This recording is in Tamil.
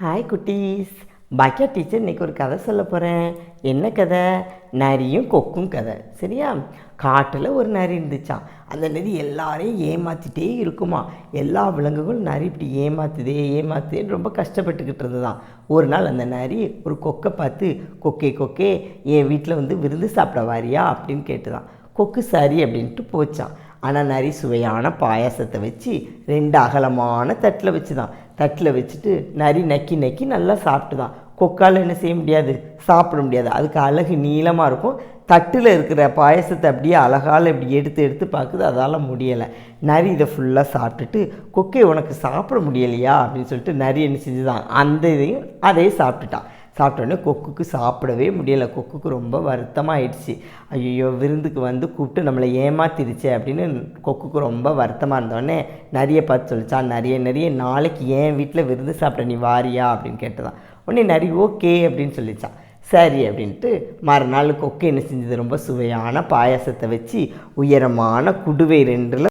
ஹாய் குட்டீஸ். பாக்கியா டீச்சர் இன்றைக்கி ஒரு கதை சொல்ல போகிறேன் என்ன கதை? நரியும் கொக்கும் கதை. சரியா? காட்டில் ஒரு நரி இருந்துச்சாம். அந்த நரி எல்லாரையும் ஏமாற்றிட்டே இருக்குமா? எல்லா விலங்குகளும் நரி இப்படி ஏமாத்துதே ஏமாத்துதேன்னு ரொம்ப கஷ்டப்பட்டுக்கிட்டு இருந்ததாம். ஒரு நாள் அந்த நரி ஒரு கொக்கை பார்த்து கொக்கே கொக்கே என் வீட்டில் வந்து விருந்து சாப்பிட வாரியா? அப்படின்னு கேட்டுதான் கொக்கு சரி அப்படின்ட்டு போச்சான் ஆனால் நரி சுவையான பாயாசத்தை வச்சு ரெண்டு அகலமான தட்டில் வச்சு தான் தட்டில் வச்சுட்டு நரி நக்கி நக்கி நல்லா சாப்பிட்டு தான் கொக்கால் என்ன செய்ய முடியாது? சாப்பிட முடியாது. அதுக்கு அழகு நீளமாக இருக்கும். தட்டில் இருக்கிற பாயசத்தை அப்படியே அழகால் இப்படி எடுத்து எடுத்து பார்க்குது. அதால் முடியலை. நரி இதை ஃபுல்லாக சாப்பிட்டுட்டு கொக்கை உனக்கு சாப்பிட முடியலையா? அப்படின்னு சொல்லிட்டு நரி என்ன செஞ்சுதான். அந்த இதையும் அதே சாப்பிட்டுட்டான். சாப்பிட்டோன்னே கொக்குக்கு சாப்பிடவே முடியலை. கொக்குக்கு ரொம்ப வருத்தமாயிடுச்சு. ஐயோ விருந்துக்கு வந்து கூப்பிட்டு நம்மளை ஏமாத்திருச்சே அப்படின்னு கொக்குக்கு ரொம்ப வருத்தமாக இருந்தோடனே நிறைய பார்த்து சொல்லிச்சான் நிறைய நிறைய நாளைக்கு ஏன் வீட்டில் விருந்து சாப்பிட நீ வாரியா? அப்படின்னு கேட்டதான். உடனே நிறைய ஓகே அப்படின்னு சொல்லிச்சான். சரி அப்படின்ட்டு மறுநாள் கொக்கு என்ன செஞ்சது? ரொம்ப சுவையான பாயாசத்தை வச்சு உயரமான குடுவை ரெண்டில்